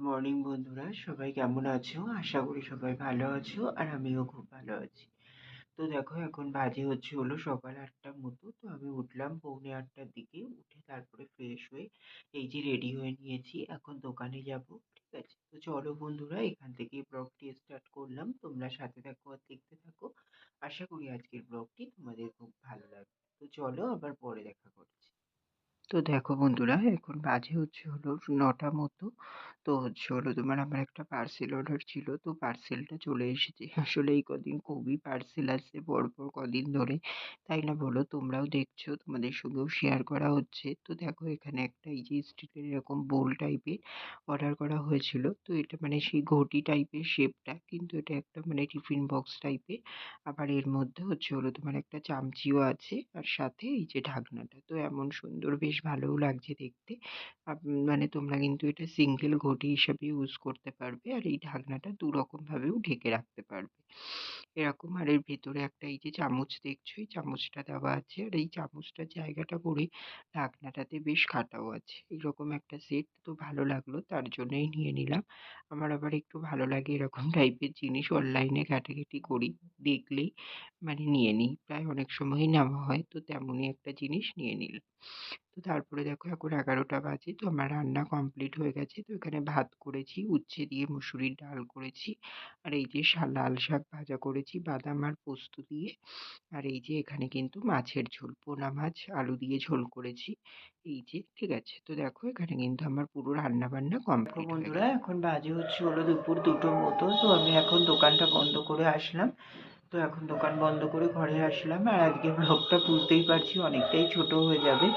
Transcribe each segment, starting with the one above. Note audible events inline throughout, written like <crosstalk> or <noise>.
Morning বন্ধুরা। সবাই কেমন আছো? আশা করি সবাই ভালো আছো, আর আমিও খুব ভালো আছি। তো দেখো, এখন বাজে হচ্ছে হলো সকাল আটটার মতো। তো আমি উঠলাম পৌনে আটটার দিকে। উঠে তারপরে ফ্রেশ হয়ে এই যে রেডি হয়ে নিয়েছি। এখন দোকানে যাব, ঠিক আছে? তো চলো বন্ধুরা, এখান থেকে ব্লগটি স্টার্ট করলাম। তোমরা সাথে থাকো আর দেখতে থাকো। আশা করি আজকের ব্লগটি তোমাদের খুব ভালো লাগবে। তো চলো আবার পরে দেখা করছি। তো দেখো বন্ধুরা, এখন বাজে হচ্ছে হলো নটা মতো। তো হচ্ছে হলো তোমার আমার একটা পার্সেল অর্ডার ছিল, তো পার্সেলটা চলে এসেছে। <laughs> আসলে এই কদিন খুবই পার্সেল আসছে পরপর কদিন ধরে। তাই না বলো? তোমরাও দেখছ, তোমাদের সঙ্গেও শেয়ার করা হচ্ছে। তো দেখো এখানে একটা এই যে স্টিলের এরকম বোল টাইপের অর্ডার করা হয়েছিল। তো এটা মানে সেই ঘটি টাইপের শেপটা কিন্তু এটা একটা মানে টিফিন বক্স টাইপের আবার এর মধ্যে হচ্ছে হলো তোমার একটা চামচিও আছে, আর সাথে এই যে ঢাকনাটা। তো এমন সুন্দর বেশ ভালোও লাগছে দেখতে। মানে তোমরা কিন্তু এটা সিঙ্গেল ঘটি হিসাবে ইউজ করতে পারবে আর এই ঢাকনাটা দু রকমভাবেও ঢেকে রাখতে পারবে। এরকম আর এর ভেতরে একটা এই যে চামচ দেখছ, এই চামচটা দেওয়া আছে আর এই চামচটার জায়গাটা করে ঢাকনাটাতে বেশ কাটাও আছে। এইরকম একটা সেট তো ভালো লাগল, তার জন্যই নিয়ে নিলাম। আমার আবার একটু ভালো লাগে এরকম <laughs> টাইপের জিনিস অনলাইনে ঘাটাঘাটি করি দেখলেই মানে নিয়ে নিই। প্রায় অনেক সময়ই নেওয়া হয়, তো তেমনই একটা জিনিস নিয়ে নিলাম। তো তারপরে দেখো এখন এগারোটা বাজে তো আমার রান্না কমপ্লিট হয়ে গেছে। তো এখানে ভাত করেছি উচ্ছে দিয়ে মুসুরির ডাল করেছি আর এই যে লাল শাক ভাজা করেছি বাদাম আর পোস্ত দিয়ে। আর এই যে এখানে কিন্তু মাছের ঝোল পোনা মাছ আলু দিয়ে ঝোল করেছি। এই যে ঠিক আছে। তো দেখো এখানে কিন্তু আমার পুরো রান্না বান্না কমপ্লিট বন্ধুরা এখন বাজে হচ্ছে হলো দুপুর দুটোর মতো তো আমি এখন দোকানটা বন্ধ করে আসলাম। তো এখন দোকান বন্ধ করে ঘরে আসলাম। আর আজকে ব্লগটা বুঝতেই পারছি অনেকটাই ছোট হয়ে যাবে।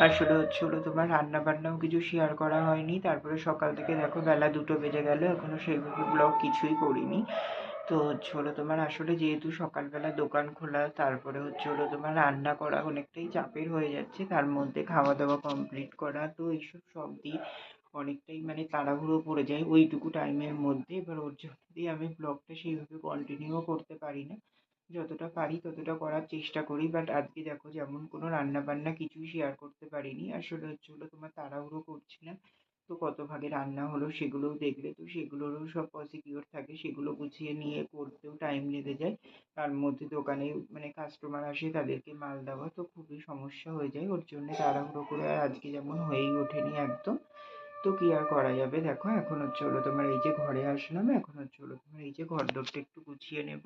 আসলে হচ্ছে হলো তোমার রান্না বান্নাও কিছু শেয়ার করা হয়নি। তারপরে সকাল থেকে দেখো বেলা দুটো বেজে গেল এখনও সেইভাবে ব্লগ কিছুই করিনি। তো হচ্ছে হলো তোমার আসলে যেহেতু সকালবেলা দোকান খোলা, তারপরে হচ্ছে হলো তোমার রান্না করা অনেকটাই চাপের হয়ে যাচ্ছে, তার মধ্যে খাওয়া দাওয়া কমপ্লিট করা, তো এইসব সব দিয়ে অনেকটাই মানে তাড়াহুড়ো পড়ে যায় ওইটুকু টাইমের মধ্যে। এবার ওর জন্য দিয়ে আমি ব্লগটা সেইভাবে কন্টিনিউও করতে পারি না। যতটা পারি ততটা করার চেষ্টা করি। বাট আজকে দেখো যেমন কোনো রান্না বান্না কিছুই শেয়ার করতে পারিনি। আসলে হচ্ছে হলো তোমার তাড়াহুড়ো করছিলাম। তো কত ভাগে রান্না হলো সেগুলোও দেখলে। তো সেগুলোরও সব প্রসিকিওর থাকে। সেগুলো গুছিয়ে নিয়ে করতেও টাইম লেগে যায়। তার মধ্যে দোকানে মানে কাস্টমার আসে তাদেরকে মাল দেওয়া। তো খুবই সমস্যা হয়ে যায়। ওর জন্য তাড়াহুড়ো করে আর আজকে যেমন হয়েই ওঠেনি একদম। তো কি আর করা যাবে? দেখো, এখন হচ্ছে হলো তোমার এই যে ঘরে আসলাম, এখন হচ্ছে হলো তোমার এই যে ঘর দরটা একটু গুছিয়ে নেব,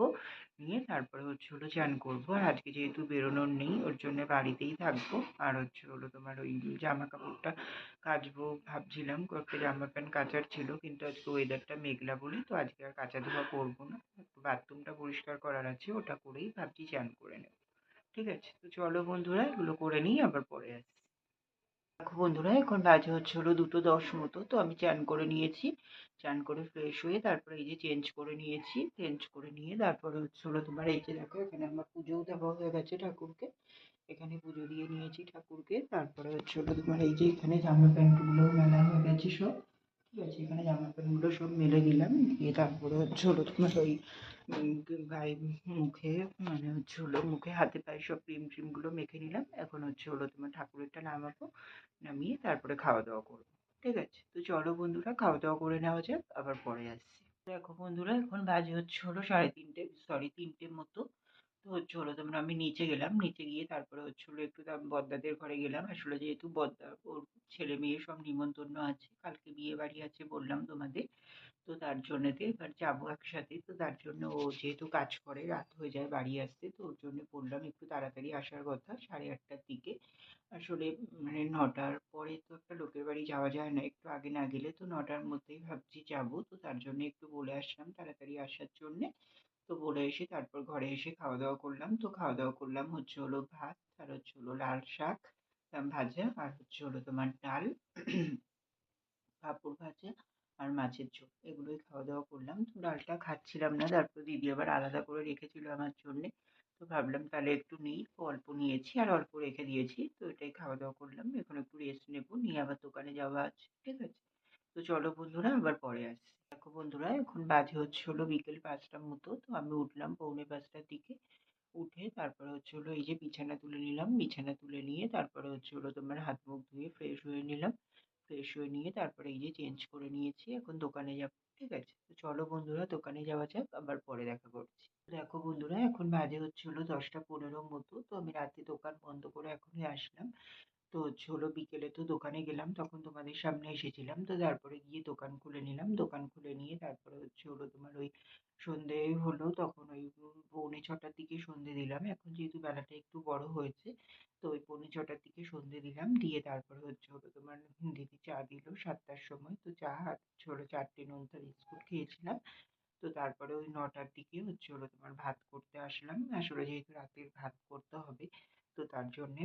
নিয়ে তারপরে হচ্ছে হলো চান করব। আর আজকে যেহেতু বেরোনোর নেই, ওর জন্য বাড়িতেই থাকব। আর হচ্ছে হলো তোমার ওই জামা কাপড়টা কাচবো ভাবছিলাম, কয়েকটা জামা প্যান্ট কাচার ছিল, কিন্তু আজকে ওয়েদারটা মেঘলা বলে, তো আজকে আর কাচা ধোয়া করব না। বাথরুমটা পরিষ্কার করার আছে, ওটা করেই ভাবছি চান করে নেব। ঠিক আছে, তো চলো বন্ধুরা, এগুলো করে নিই, আবার পরে আসছি। দেখো বন্ধুরা, এখন বাজে হচ্ছে হলো দুটো দশ মতো, তো আমি চান করে নিয়েছি। চান করে ফ্রেশ হয়ে তারপরে এই যে চেঞ্জ করে নিয়েছি চেঞ্জ করে নিয়ে তারপরে হচ্ছে হলো তোমার এই যে দেখো, এখানে আমার পুজোও দেওয়া হয়ে গেছে ঠাকুরকে। এখানে পুজো দিয়ে নিয়েছি ঠাকুরকে, তারপরে হচ্ছে হলো তোমার এই যে এখানে জামা প্যান্টগুলো মেলা হয়ে গেছে সব। ঠিক আছে, এখানে জামা প্যান্টগুলো সব মেলে দিলাম, দিয়ে তারপরে হচ্ছে হলো তোমার ওই গায়ে মুখে মানে হচ্ছে হলো মুখে হাতে পায়ে সব ক্রিম ট্রিমগুলো মেখে নিলাম, এখন হচ্ছে হলো তোমার ঠাকুরেরটা নামাবো, নামিয়ে তারপরে খাওয়া দাওয়া করব, ঠিক আছে? তো চলো বন্ধুরা, খাওয়া দাওয়া করে নেওয়া যাক, আবার পরে আসছি। দেখো বন্ধুরা, এখন বাজে হচ্ছে হলো সাড়ে তিনটে সরি তিনটে মতো। তো হচ্ছে হলো তোমরা আমি নিচে গেলাম। নিচে গিয়ে তারপরে হচ্ছে হলো একটু বদ্দাদের ঘরে গেলাম। আসলে যেহেতু বদ্দা ওর ছেলে মেয়ে সব নিমন্ত্রণ আছে, কালকে বিয়ে বাড়ি আছে বললাম তোমাদের। তো তার জন্যতে এবার যাব একসাথে। তো তার জন্য ও যেহেতু কাজ করে, রাত হয়ে যায় বাড়ি আসতে, তো ওর জন্য বললাম একটু তাড়াতাড়ি আসার কথা সাড়ে আটটার দিকে। আসলে মানে নটার পরে তো একটা লোকের বাড়ি যাওয়া যায় না, একটু আগে না গেলে তো নটার মধ্যেই ভাবছি যাব। তো তার জন্য একটু বলে আসলাম তাড়াতাড়ি আসার জন্যে। তো বলে এসে তারপর ঘরে এসে খাওয়া দাওয়া করলাম। তো খাওয়া দাওয়া করলাম হচ্ছে হলো ভাত, আর হচ্ছে হলো লাল শাক ভাজা, আর হচ্ছে হলো তোমার ডাল, পাঁপড় ভাজা, আর মাছের ঝোল। এগুলোই খাওয়া দাওয়া করলাম। তো ডালটা খাচ্ছিলাম না, তারপর দিদি আবার আলাদা করে রেখেছিল আমার জন্যে। তো ভাবলাম তাহলে একটু নিই অল্প নিয়েছি আর অল্প রেখে দিয়েছি। তো এটাই খাওয়া দাওয়া করলাম। এখন একটু রেস্ট নেব, নিয়ে আবার দোকানে যাওয়া আছে, ঠিক আছে? তো চলো বন্ধুরা, আবার পরে আসছি। দেখো বন্ধুরা, এখন বাজে হচ্ছে হলো বিকেল পাঁচটার মতো, তো আমি উঠলাম পৌনে পাঁচটার দিকে। উঠে তারপরে হচ্ছে হলো এই যে বিছানা তুলে নিলাম, বিছানা তুলে নিয়ে তারপরে হচ্ছে হলো তোমার হাত মুখ ধুয়ে ফ্রেশ হয়ে নিলাম। ফ্রেশ হয়ে নিয়ে তারপরে এই যে চেঞ্জ করে নিয়েছি, এখন দোকানে যাব, ঠিক আছে? তো চলো বন্ধুরা, দোকানে যাওয়া যাক, আবার পরে দেখা করছি। দেখো বন্ধুরা, এখন বাজে হচ্ছে হলো দশটা পনেরো মতো, তো আমি রাতে দোকান বন্ধ করে এখনই আসলাম। তো হলো বিকেলে তো দোকানে গেলাম, তখন তোমাদের সামনে এসেছিলাম। তো তারপরে গিয়ে দোকান খুলে নিলাম। দোকান খুলে নিয়ে তারপরে হচ্ছে হলো তোমার ওই সন্ধে হলো, তখন ওই পৌনে ছটার দিকে সন্ধে দিলাম। এখন যেহেতু বেলাটা একটু বড় হয়েছে, তো ওই পৌনে ছটার দিকে সন্ধে দিলাম। দিয়ে তারপরে হচ্ছে হলো তোমার দিদি চা দিল সাতটার সময়। তো চা হচ্ছে হলো চারটে নোনতা বিস্কুট খেয়েছিলাম। তো তারপরে ওই নটার দিকে হচ্ছে হলো তোমার ভাত করতে আসলাম। আসলে যেহেতু রাতের ভাত করতে হবে তো তার জন্যে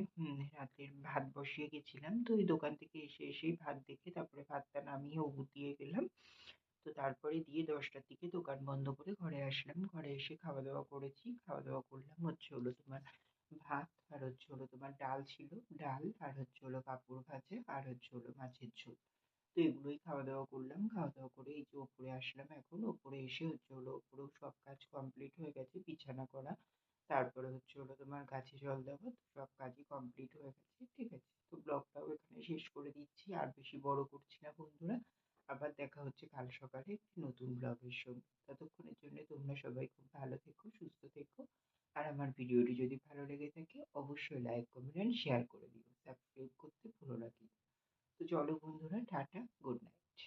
রাতের ভাত বসিয়ে গেছিলাম। তো ওই দোকান থেকে এসে, এসেই ভাত দেখে তারপরে ভাতটা নামিয়ে ওগুদ দিয়ে গেলাম। তো তারপরে দিয়ে দশটার দিকে দোকান বন্ধ করে ঘরে আসলাম। ঘরে এসে খাওয়া দাওয়া করেছি। খাওয়া দাওয়া করলাম হচ্ছে হলো তোমার ভাত, আর হচ্ছে হলো তোমার ডাল ছিল। ডাল, আর হচ্ছে হলো পাঁপড় ভাজা, আর হচ্ছে হলো মাছের ঝোল। তো এগুলোই খাওয়া দাওয়া করলাম। খাওয়া দাওয়া করে এই যে ওপরে আসলাম এখন। ওপরে এসে হচ্ছে হলো ওপরেও সব কাজ কমপ্লিট হয়ে গেছে। বিছানা করা তারপরে হচ্ছে হলো তোমার গাছে জল তো সব কাজই কমপ্লিট হয়ে গেছে, ঠিক আছে? তো ব্লগটাও এখানে শেষ করে দিচ্ছি, আর বেশি বড় করছি না বন্ধুরা। আবার দেখা হচ্ছে কাল সকালে একটি নতুন ব্লগের সঙ্গে। ততক্ষণের জন্য তোমরা সবাই খুব ভালো থেকো, সুস্থ থেকো। আর আমার ভিডিওটি যদি ভালো লেগে থাকে, অবশ্যই লাইক কমেন্ট অ্যান্ড শেয়ার করে দিও। সাবস্ক্রাইব করতে ভুলো না কিন্তু। তো চলো বন্ধুরা, টাটা গুড নাইট